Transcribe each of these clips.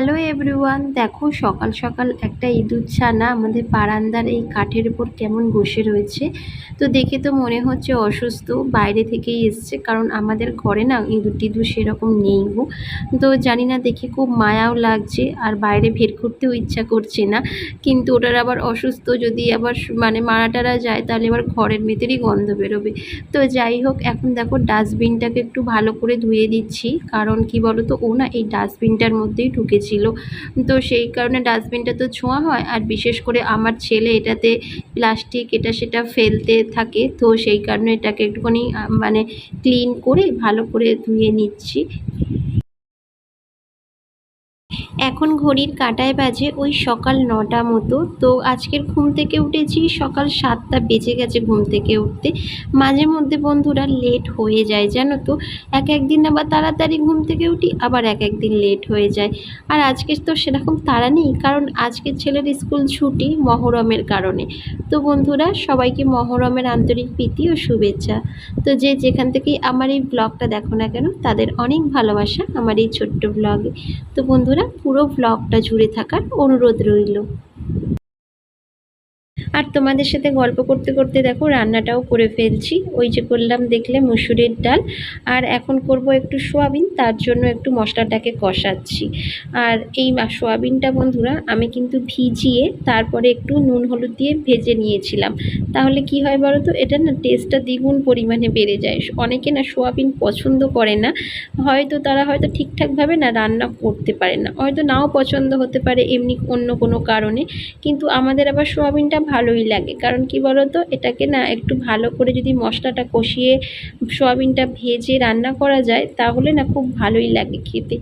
Hello everyone দেখো সকাল সকাল একটা ইঁদুর ছানা আমাদের বারান্দার এই কাঠের উপর কেমন বসে রয়েছে। তো দেখে তো মনে হচ্ছে অসুস্থ, বাইরে থেকেই এসছে, কারণ আমাদের ঘরে না ইঁদুর টিঁদুর সেরকম নেই গো। তো জানি না দেখে খুব মায়াও লাগছে, আর বাইরে ভের করতেও ইচ্ছা করছে না। কিন্তু ওটার আবার অসুস্থ, যদি আবার মানে মারা টারা যায়, তাহলে এবার ঘরের ভেতরেই গন্ধ বেরোবে। তো যাই হোক, এখন দেখো ডাস্টবিনটাকে একটু ভালো করে ধুয়ে দিচ্ছি, কারণ কি বলো তো ও না এই ডাস্টবিনটার মধ্যেই ঢুকেছিল তো সেই কারণে ডাস্টবিনটা তো ছোঁয়া হয়, আর বিশেষ করে আমার ছেলে এটাতে প্লাস্টিক এটা সেটা ফেলতে থাকে। তো সেই কারণে এটাকে একটুখানি মানে ক্লিন করে ভালো করে ধুয়ে নিচ্ছি। এখন ঘড়ির কাঁটায় বাজে ওই সকাল নটা মতো। তো আজকের ঘুম থেকে উঠেছি, সকাল সাতটা বেজে গেছে ঘুম থেকে উঠতে। মাঝে মধ্যে বন্ধুরা লেট হয়ে যায়, জানো তো? এক একদিন আবার তাড়াতাড়ি ঘুম থেকে উঠি, আবার এক একদিন লেট হয়ে যায়। আর আজকে তো সেরকম তাড়া নেই, কারণ আজকের ছেলের স্কুল ছুটি মহরমের কারণে। তো বন্ধুরা, সবাইকে মহরমের আন্তরিক প্রীতি ও শুভেচ্ছা। তো যে যেখান থেকেই আমার এই ব্লগটা দেখো না কেন, তাদের অনেক ভালোবাসা আমার এই ছোট্ট ব্লগে তো বন্ধুরা পুরো ব্লগটা জুড়ে থাকার অনুরোধ রইল। আর তোমাদের সাথে গল্প করতে করতে দেখো রান্নাটাও করে ফেলছি। ওই যে করলাম দেখলে মুসুরির ডাল। আর এখন করব একটু সোয়াবিন, তার জন্য একটু মশলাটাকে কষাচ্ছি। আর এই সোয়াবিনটা বন্ধুরা আমি কিন্তু ভিজিয়ে তারপরে একটু নুন হলুদ দিয়ে ভেজে নিয়েছিলাম। তাহলে কি হয় বলো তো? এটা না টেস্টটা দ্বিগুণ পরিমাণে বেড়ে যায়। অনেকে না সোয়াবিন পছন্দ করে না। হয়তো তারা হয়তো ঠিকঠাকভাবে না রান্না করতে পারে না। হয়তো নাও পছন্দ হতে পারে এমনি অন্য কোনো কারণে। কিন্তু আমাদের আবার সোয়াবিনটা ভালোই লাগে। কারণ কি বলতো? এটাকে না একটু ভালো করে যদি মশলাটা কষিয়ে সোয়াবিনটা ভেজে রান্না করা যায় তাহলে না খুব ভালোই লাগে খেতে।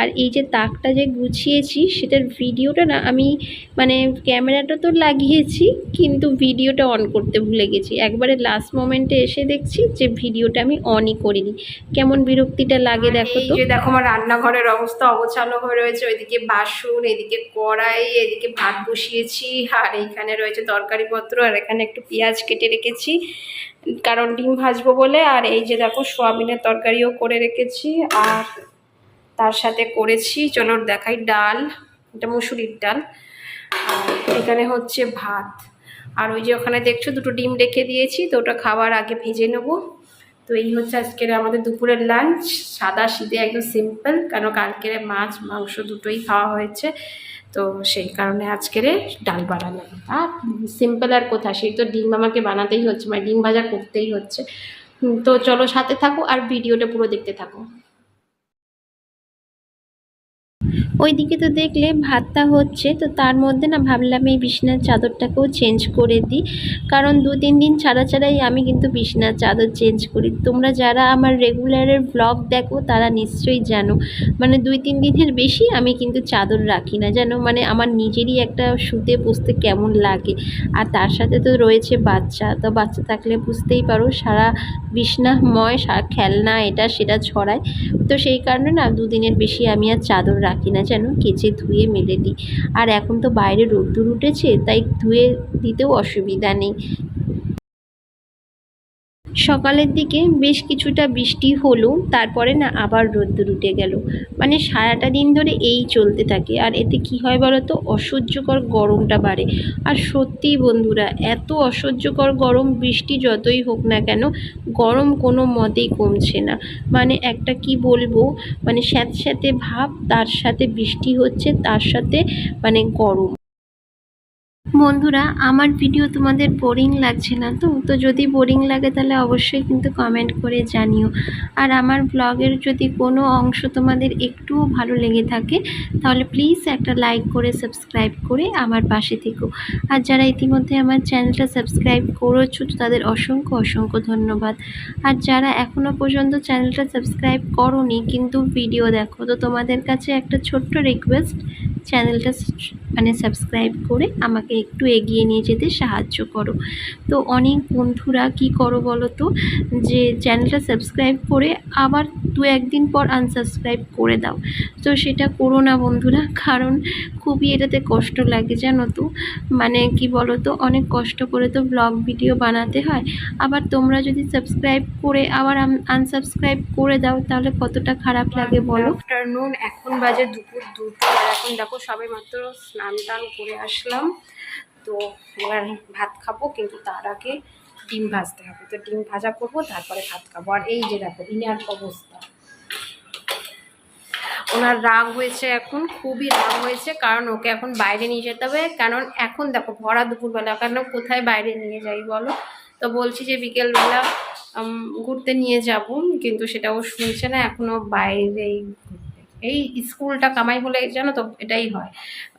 আর এই যে তাকটা যে গুছিয়েছি সেটার ভিডিওটা না আমি মানে ক্যামেরাটা তো লাগিয়েছি কিন্তু ভিডিওটা অন করতে ভুলে গেছি। একবারে লাস্ট মোমেন্টে এসে দেখছি যে ভিডিওটা আমি অনই করিনি। কেমন বিরক্তিটা লাগে দেখো তো? যে দেখো আমার রান্নাঘরের অবস্থা অগোছালো হয়ে রয়েছে। ওইদিকে বাসন এদিকে কড়াই এদিকে ভাত বসিয়েছি আর এইখানে রয়েছে তরকারিপত্র আর এখানে একটু পেঁয়াজ কেটে রেখেছি, কারণ ডিম ভাজবো বলে, আর এই যে দেখো সোয়াবিনের তরকারিও করে রেখেছি, আর তার সাথে করেছি, চলো দেখাই ডাল, এটা মুসুরির ডাল এখানে হচ্ছে ভাত, আর ওই যে ওখানে দেখছ দুটো ডিম রেখে দিয়েছি, তো ওটা খাওয়ার আগে ভেজে নেব। তো এই হচ্ছে আজকের আমাদের দুপুরের লাঞ্চ সাদা সিধে একদম সিম্পল কেন কালকের মাছ, মাংস দুটোই খাওয়া হয়েছে। তো সেই কারণে আজকের ডাল বানালাম আর সিম্পল আর কোথা সেই তো ডিম আমাকে বানাতেই হচ্ছে মানে ডিম ভাজা করতেই হচ্ছে। তো চলো সাথে থাকো আর ভিডিওটা পুরো দেখতে থাকো। ওইদিকে তো দেখলে ভাতটা হচ্ছে, তো তার মধ্যে না ভাবলাম এই বিছনার চাদরটাকেও চেঞ্জ করে দিই। কারণ দু তিন দিন ছাড়া ছাড়াই আমি কিন্তু বিছনার চাদর চেঞ্জ করি। তোমরা যারা আমার রেগুলারের ব্লগ দেখো, তারা নিশ্চয়ই জানো। মানে দুই তিন দিনের বেশি আমি কিন্তু চাদর রাখি না। জানো মানে আমার নিজেরই একটা শুতে বসতে কেমন লাগে। আর তার সাথে তো রয়েছে বাচ্চা, তো বাচ্চা থাকলে বুঝতেই পারো সারা বিছনাময় সারা খেলনা এটা সেটা ছড়ায়। তো সেই কারণে না দুদিনের বেশি আমি আর চাদর রাখি না। যেন কেচে ধুয়ে মেলে দিই। আর এখন তো বাইরে রোদ্দুর উঠেছে, তাই ধুয়ে দিতেও অসুবিধা নেই। সকালের দিকে বেশ কিছুটা বৃষ্টি হলো, তারপরে না আবার রোদ্দুর উঠে গেল। মানে সারাটা দিন ধরে এই চলতে থাকে। আর এতে কি হয় বলো তো অসহ্যকর গরমটা বাড়ে। আর সত্যিই বন্ধুরা, এত অসহ্যকর গরম, বৃষ্টি যতই হোক না কেন, গরম কোনো মতেই কমছে না। মানে একটা কি বলব? মানে স্যাঁতস্যাঁতে ভাব, তার সাথে বৃষ্টি হচ্ছে, তার সাথে মানে গরম। বন্ধুরা, আমার ভিডিও তোমাদের বোরিং লাগছে না তো? তো যদি বোরিং লাগে তাহলে অবশ্যই কিন্তু কমেন্ট করে জানিও। আর আমার ব্লগের যদি কোনো অংশ তোমাদের একটুও ভালো লেগে থাকে, তাহলে প্লিজ একটা লাইক করে সাবস্ক্রাইব করে আমার পাশে থেকো। আর যারা ইতিমধ্যে আমার চ্যানেলটা সাবস্ক্রাইব করেছ তাদের অসংখ্য অসংখ্য ধন্যবাদ। আর যারা এখনও পর্যন্ত চ্যানেলটা সাবস্ক্রাইব করোনি, কিন্তু ভিডিও দেখো, তো তোমাদের কাছে একটা ছোট্ট রিকোয়েস্ট চ্যানেলটা মানে সাবস্ক্রাইব করে আমাকে একটু এগিয়ে নিয়ে যেতে সাহায্য করো। তো অনেক বন্ধুরা কি করো বলো তো? যে চ্যানেলটা সাবস্ক্রাইব করে আবার দু একদিন পর আনসাবস্ক্রাইব করে দাও। তো সেটা করো না বন্ধুরা, কারণ খুবই এটাতে কষ্ট লাগে জানো তো। মানে কি বলো তো, অনেক কষ্ট করে তো ব্লগ ভিডিও বানাতে হয়। আবার তোমরা যদি সাবস্ক্রাইব করে আবার আনসাবস্ক্রাইব করে দাও, তাহলে কতটা খারাপ লাগে বলো? আফটারনুন এখন বাজে দুপুর দুটো আর এখন দেখো সবে মাত্র স্নান টান করে আসলাম। তো এবার ভাত খাব, কিন্তু তার আগে ডিম ভাজতে হবে। তো ডিম ভাজা করব, তারপরে ভাত খাব। আর এই যে দেখো, ইনার অবস্থা। ওনার রাগ হয়েছে এখন, খুবই রাগ হয়েছে, কারণ ওকে এখন বাইরে নিয়ে যেতে হবে। কারণ এখন দেখো, ভরা দুপুরবেলা কারণ কোথায় বাইরে নিয়ে যাই বলো? তো বলছি যে বিকেলবেলা ঘুরতে নিয়ে যাব, কিন্তু সেটা ও শুনছে না এখনও বাইরেই এই স্কুলটা কামাই হলে জানো তো, এটাই হয়।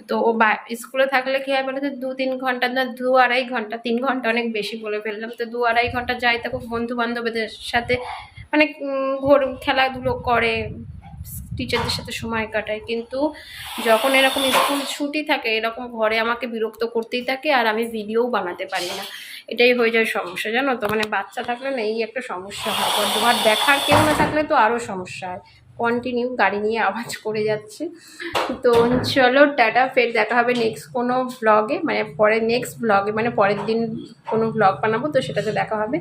তো ও বা, স্কুলে থাকলে কি হয় বলে তো দু তিন ঘণ্টা না, দু আড়াই ঘণ্টা, তিন ঘণ্টা অনেক বেশি বলে ফেললাম। তো দু আড়াই ঘণ্টা যাই থাকো বন্ধু বান্ধবদের সাথে মানে ঘোর, খেলাধুলো করে টিচারদের সাথে সময় কাটায় কিন্তু যখন এরকম স্কুল ছুটি থাকে, এরকম ঘরে আমাকে বিরক্ত করতেই থাকে আর আমি ভিডিও বানাতে পারি না। এটাই হয়ে যায় সমস্যা, জানো তো? মানে বাচ্চা থাকলে না, এই একটা সমস্যা হয়। তোমার দেখার কেউ না থাকলে তো আরও সমস্যা হয়। কন্টিনিউ গাড়ি নিয়ে আওয়াজ করে যাচ্ছে। তো চলো টাটা, ফের দেখা হবে নেক্সট কোনো ব্লগে মানে পরে নেক্সট ব্লগে মানে পরের দিন কোনো ব্লগ বানাবো, তো সেটাতে দেখা হবে।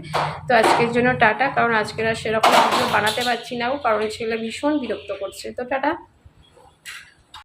তো আজকের জন্য টাটা, কারণ আজকের আর সেরকম বানাতে পারছি না কারণ ছেলে ভীষণ বিরক্ত করছে। তো টাটা।